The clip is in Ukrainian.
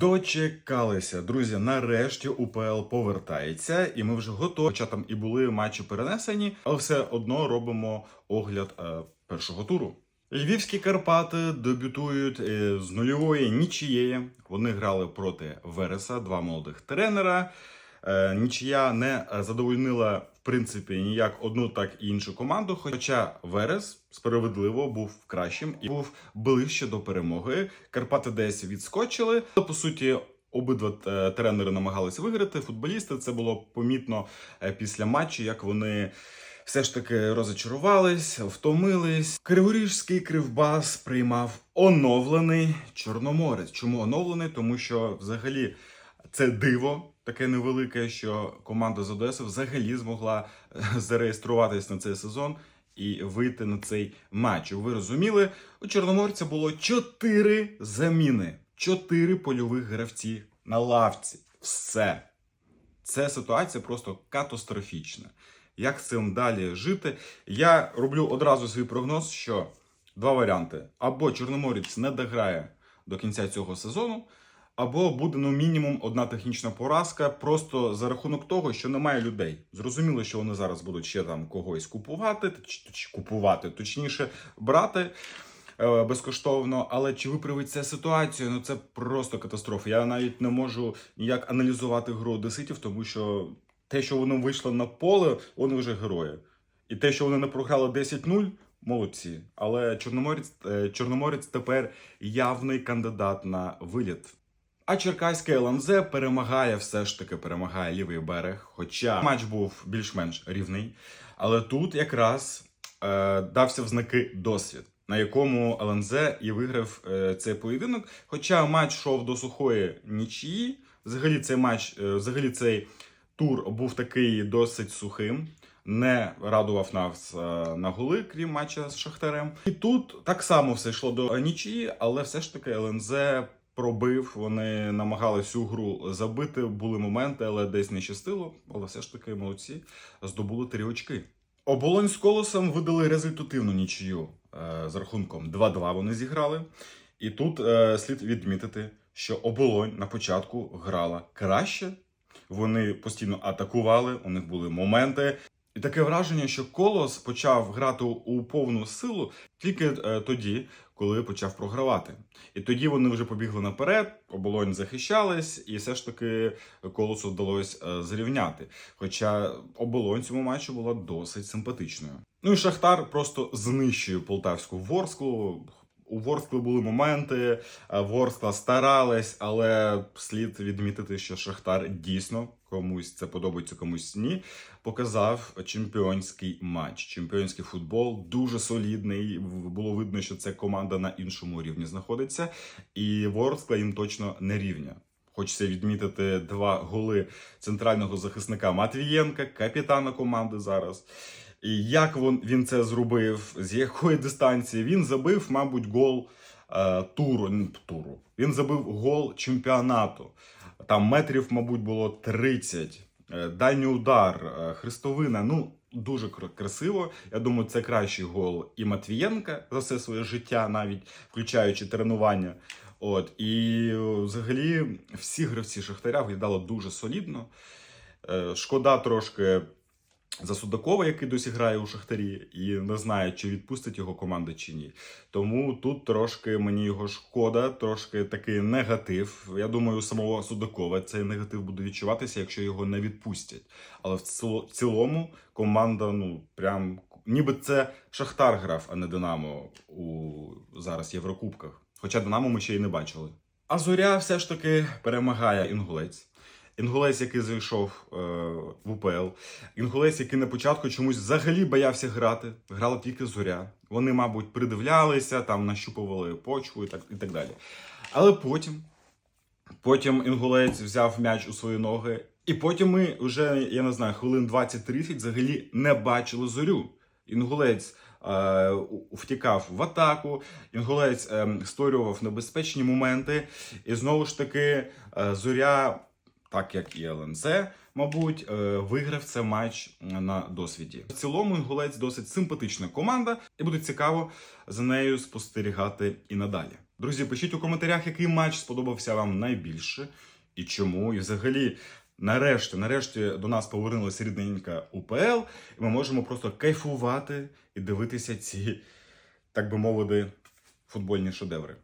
Дочекалися, друзі. Нарешті УПЛ повертається, і ми вже готові. Хоча там і були матчі перенесені, але все одно робимо огляд е, першого туру. Львівські Карпати дебютують е, з нульової нічієї. Вони грали проти Вереса, два молодих тренера. Е, Нічия не задовольнила в принципі ніяк одну, так і іншу команду. Хоча Верес справедливо був кращим і був ближче до перемоги. Карпати десь відскочили. По суті, обидва е, тренери намагалися виграти. Футболісти це було помітно е, після матчу, як вони. Все ж таки розочарувались, втомились. Криворіжський кривбас приймав оновлений Чорноморець. Чому оновлений? Тому що взагалі це диво таке невелике, що команда з Одеси взагалі змогла е, зареєструватись на цей сезон і вийти на цей матч. Ви розуміли, у Чорноморця було чотири заміни, чотири польових гравці на лавці. Все. Це ситуація просто катастрофічна. Як з цим далі жити? Я роблю одразу свій прогноз, що два варіанти: або Чорноморець не дограє до кінця цього сезону, або буде ну мінімум одна технічна поразка, просто за рахунок того, що немає людей. Зрозуміло, що вони зараз будуть ще там когось купувати, точ- купувати, точніше, брати. е, Безкоштовно, але чи виправить ця ситуацію? Ну це просто катастрофа. Я навіть не можу ніяк аналізувати гру одеситів, тому що те, що вони вийшли на поле, вони вже герої. І те, що вони не програли 10-0, молодці. Але Чорноморець, е, Чорноморець тепер явний кандидат на виліт. А Черкаське ЛНЗ перемагає, все ж таки перемагає лівий берег. Хоча матч був більш-менш рівний. Але тут якраз е, дався в знаки досвід, на якому ЛНЗ і виграв е, цей поєдинок. Хоча матч йшов до сухої нічії, взагалі цей матч, е, взагалі цей тур був такий досить сухим. Не радував нас е, на голи, крім матча з Шахтарем. І тут так само все йшло до нічії, але все ж таки ЛНЗ пробив. Вони намагались всю гру забити. Були моменти, але десь не щастило. Але все ж таки молодці здобули три очки. Оболонь з колосом видали результативну нічию е, з рахунком 2-2 вони зіграли. І тут е, слід відмітити, що оболонь на початку грала краще. Вони постійно атакували, у них були моменти. І таке враження, що Колос почав грати у повну силу тільки е, тоді, коли почав програвати. І тоді вони вже побігли наперед, оболонь захищались, і все ж таки колосу вдалося е, зрівняти. Хоча оболонь цьому матчу була досить симпатичною. Ну і Шахтар просто знищує полтавську Ворсклу. У Ворскли були моменти, е, Ворскла старалась, але слід відмітити, що Шахтар дійсно комусь це подобається, комусь ні. Показав чемпіонський матч. Чемпіонський футбол дуже солідний. Було видно, що це команда на іншому рівні знаходиться, і Ворскла їм точно не рівня. Хочеться відмітити два голи центрального захисника Матвієнка, капітана команди зараз. І як він, це зробив, з якої дистанції він забив, мабуть, гол е, туру. туру. Він забив гол чемпіонату. Там метрів, мабуть, було 30. Е, Дальній удар, е, хрестовина. Ну, дуже красиво. Я думаю, це кращий гол і Матвієнка за все своє життя, навіть включаючи тренування. От і е, взагалі всі гравці Шахтаря виглядали дуже солідно. Шкода трошки за Судакова, який досі грає у Шахтарі, і не знає, чи відпустить його команда чи ні. Тому тут трошки мені його шкода, трошки такий негатив. Я думаю, самого Судакова цей негатив буде відчуватися, якщо його не відпустять. Але в цілому команда, ну прям ніби це Шахтар грав, а не Динамо у зараз Єврокубках. Хоча Динамо ми ще й не бачили. А зоря все ж таки перемагає інгулець. Інгулець, який зайшов е, в УПЛ, Інгулець, який на початку чомусь взагалі боявся грати, грала тільки зоря. Вони, мабуть, придивлялися, там нащупували почву і так, і так далі. Але потім, потім Інгулець взяв м'яч у свої ноги, і потім ми вже, я не знаю, хвилин 20-30 взагалі не бачили зорю. Інгулець е, втікав в атаку, інгулець е, створював небезпечні моменти, і знову ж таки е, зоря так як і ЛНЗ, мабуть, е, виграв цей матч на досвіді. В цілому інгулець досить симпатична команда, і буде цікаво за нею спостерігати і надалі. Друзі, пишіть у коментарях, який матч сподобався вам найбільше і чому. І взагалі, нарешті, нарешті до нас повернулася рідненька УПЛ, і ми можемо просто кайфувати і дивитися ці, так би мовити, футбольні шедеври.